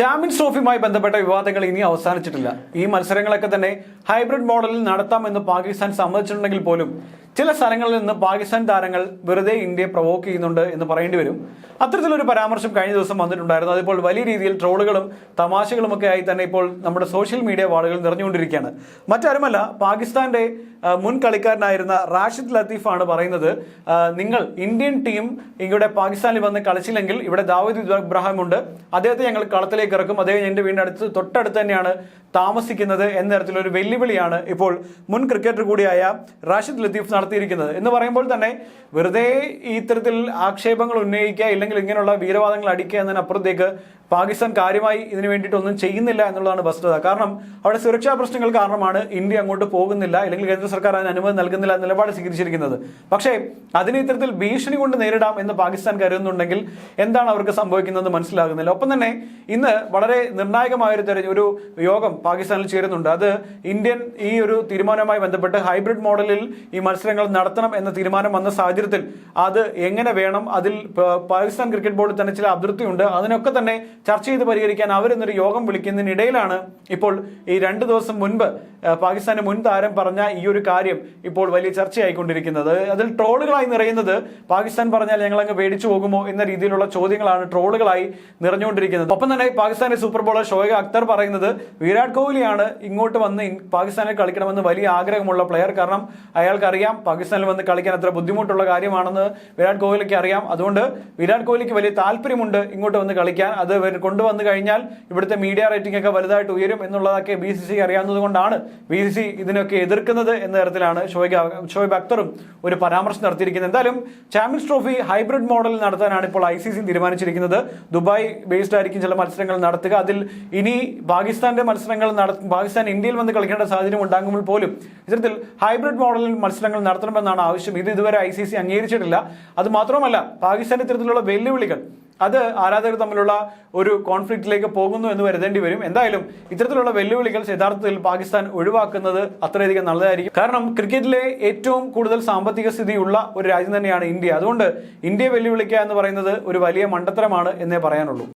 Champions ട്രോഫിയുമായി ബന്ധപ്പെട്ട വിവാദങ്ങൾ ഇനി അവസാനിച്ചിട്ടില്ല. ഈ മത്സരങ്ങളൊക്കെ തന്നെ ഹൈബ്രിഡ് മോഡലിൽ നടത്താമെന്ന് പാകിസ്ഥാൻ സമ്മതിച്ചിട്ടുണ്ടെങ്കിൽ പോലും ചില സ്ഥലങ്ങളിൽ നിന്ന് പാകിസ്ഥാൻ താരങ്ങൾ വെറുതെ ഇന്ത്യയെ പ്രൊവോക്ക് ചെയ്യുന്നുണ്ട് എന്ന് പറയേണ്ടി വരും. അത്തരത്തിലൊരു പരാമർശം കഴിഞ്ഞ ദിവസം വന്നിട്ടുണ്ടായിരുന്നു. അതിപ്പോൾ വലിയ രീതിയിൽ ട്രോളുകളും തമാശകളും ഒക്കെ ആയി തന്നെ ഇപ്പോൾ നമ്മുടെ സോഷ്യൽ മീഡിയ വാളുകൾ നിറഞ്ഞുകൊണ്ടിരിക്കുകയാണ്. മറ്റാരുമല്ല പാകിസ്ഥാന്റെ മുൻ കളിക്കാരനായിരുന്ന റാഷിദ് ലത്തീഫാണ് പറയുന്നത് നിങ്ങൾ ഇന്ത്യൻ ടീം ഇവിടെ പാകിസ്ഥാനിൽ വന്ന് കളിച്ചില്ലെങ്കിൽ ഇവിടെ ദാവൂദ് ഇബ്രാഹിം ഉണ്ട്. അദ്ദേഹത്തെ ഞങ്ങൾ കളത്തിലേക്ക് ഇറക്കും. അദ്ദേഹം എന്റെ വീടിനടുത്ത് തൊട്ടടുത്ത് തന്നെയാണ് താമസിക്കുന്നത് എന്ന തരത്തിലൊരു വെല്ലുവിളിയാണ് ഇപ്പോൾ മുൻ ക്രിക്കറ്റർ കൂടിയായ റാഷിദ് ലത്തീഫ് നടത്തിയിരിക്കുന്നത്. എന്ന് പറയുമ്പോൾ തന്നെ വെറുതെ ഇത്തരത്തിൽ ആക്ഷേപങ്ങൾ ഉന്നയിക്കുക ഇല്ലെങ്കിൽ ഇങ്ങനെയുള്ള വീരവാദങ്ങൾ അടിക്കുക എന്നതിനപ്പുറത്തേക്ക് പാകിസ്ഥാൻ കാര്യമായി ഇതിനു വേണ്ടിയിട്ടൊന്നും ചെയ്യുന്നില്ല എന്നുള്ളതാണ് വസ്തുത. കാരണം അവിടെ സുരക്ഷാ പ്രശ്നങ്ങൾ കാരണമാണ് ഇന്ത്യ അങ്ങോട്ട് പോകുന്നില്ല അല്ലെങ്കിൽ കേന്ദ്ര സർക്കാർ അതിന് അനുമതി നൽകുന്നില്ല എന്ന നിലപാട് സ്വീകരിച്ചിരിക്കുന്നത്. പക്ഷേ അതിന് ഇത്തരത്തിൽ ഭീഷണി കൊണ്ട് നേരിടാം എന്ന് പാകിസ്ഥാൻ കരുതുന്നുണ്ടെങ്കിൽ എന്താണ് അവർക്ക് സംഭവിക്കുന്നത് മനസ്സിലാകുന്നില്ല. ഒപ്പം തന്നെ ഇന്ന് വളരെ നിർണായകമായ ഒരു തെരഞ്ഞ ഒരു യോഗം പാകിസ്ഥാനിൽ ചേരുന്നുണ്ട്. അത് ഇന്ത്യൻ ഈ ഒരു തീരുമാനവുമായി ബന്ധപ്പെട്ട് ഹൈബ്രിഡ് മോഡലിൽ ഈ മത്സരങ്ങൾ നടത്തണം എന്ന തീരുമാനം വന്ന സാഹചര്യത്തിൽ അത് എങ്ങനെ വേണം? അതിൽ പാകിസ്ഥാൻ ക്രിക്കറ്റ് ബോർഡിൽ തന്നെ ചില അതിർത്തിയുണ്ട് അതിനൊക്കെ തന്നെ ചർച്ച ചെയ്ത് പരിഹരിക്കാൻ അവരെന്നൊരു യോഗം വിളിക്കുന്നതിനിടയിലാണ് ഇപ്പോൾ ഈ രണ്ട് ദിവസം മുൻപ് പാകിസ്ഥാന് മുൻ താരം പറഞ്ഞ ഈ ഒരു കാര്യം ഇപ്പോൾ വലിയ ചർച്ചയായിക്കൊണ്ടിരിക്കുന്നത്. അതിൽ ട്രോളുകളായി നിറയുന്നത് പാകിസ്ഥാൻ പറഞ്ഞാൽ ഞങ്ങൾ അങ്ങ് പേടിച്ചു പോകുമോ എന്ന രീതിയിലുള്ള ചോദ്യങ്ങളാണ് ട്രോളുകളായി നിറഞ്ഞുകൊണ്ടിരിക്കുന്നത്. ഒപ്പം തന്നെ പാകിസ്ഥാന്റെ സൂപ്പർ ബോളർ ഷോയബ് അക്തർ പറയുന്നത് വിരാട് കോഹ്ലിയാണ് ഇങ്ങോട്ട് വന്ന് പാകിസ്ഥാനിൽ കളിക്കണമെന്ന് വലിയ ആഗ്രഹമുള്ള പ്ലെയർ. കാരണം അയാൾക്കറിയാം പാകിസ്ഥാനിൽ വന്ന് കളിക്കാൻ അത്ര ബുദ്ധിമുട്ടുള്ള കാര്യമാണെന്ന് വിരാട് കോഹ്ലിക്ക് അറിയാം അതുകൊണ്ട് വിരാട് കോഹ്ലിക്ക് വലിയ താല്പര്യമുണ്ട് ഇങ്ങോട്ട് വന്ന് കളിക്കാൻ. അത് കൊണ്ടുവന്നു കഴിഞ്ഞാൽ ഇവിടുത്തെ മീഡിയ റേറ്റിംഗ് ഒക്കെ വലുതായിട്ട് ഉയരും എന്നുള്ളതൊക്കെ ബി സി സി അറിയാവുന്നത് കൊണ്ടാണ് ബി സി സി ഇതിനൊക്കെ എതിർക്കുന്നത് എന്ന തരത്തിലാണ് ഷോയ്ബ് ഷോയ്ബ് അക്തറും ഒരു പരാമർശം നടത്തിയിരിക്കുന്നത്. എന്തായാലും ചാമ്പ്യൻസ് ട്രോഫി ഹൈബ്രിഡ് മോഡലിൽ നടത്താനാണ് ഇപ്പോൾ ഐ സി സി തീരുമാനിച്ചിരിക്കുന്നത്. ദുബായ് ബേസ്ഡ് ആയിരിക്കും ചില മത്സരങ്ങൾ നടത്തുക. അതിൽ ഇനി പാകിസ്ഥാന്റെ മത്സരങ്ങൾ പാകിസ്ഥാൻ ഇന്ത്യയിൽ വന്ന് കളിക്കേണ്ട സാഹചര്യം ഉണ്ടാകുമ്പോൾ പോലും ഇത്തരത്തിൽ ഹൈബ്രിഡ് മോഡലിൽ മത്സരങ്ങൾ നടത്തണമെന്നാണ് ആവശ്യം. ഇത് ഇതുവരെ ഐ സി സി അംഗീകരിച്ചിട്ടില്ല. അത് മാത്രമല്ല പാകിസ്ഥാൻ ഇത്തരത്തിലുള്ള വെല്ലുവിളികൾ അത് ആരാധകർ തമ്മിലുള്ള ഒരു കോൺഫ്ലിക്റ്റിലേക്ക് പോകുന്നു എന്ന് വരുതേണ്ടി വരും. എന്തായാലും ഇത്തരത്തിലുള്ള വെല്ലുവിളികൾ യഥാർത്ഥത്തിൽ പാകിസ്ഥാൻ ഒഴിവാക്കുന്നത് അത്രയധികം നല്ലതായിരിക്കും. കാരണം ക്രിക്കറ്റിലെ ഏറ്റവും കൂടുതൽ സാമ്പത്തിക സ്ഥിതിയുള്ള ഒരു രാജ്യം തന്നെയാണ് ഇന്ത്യ. അതുകൊണ്ട് ഇന്ത്യയെ വെല്ലുവിളിക്കുക എന്ന് പറയുന്നത് ഒരു വലിയ മണ്ടത്തരമാണ് എന്നേ പറയാനുള്ളൂ.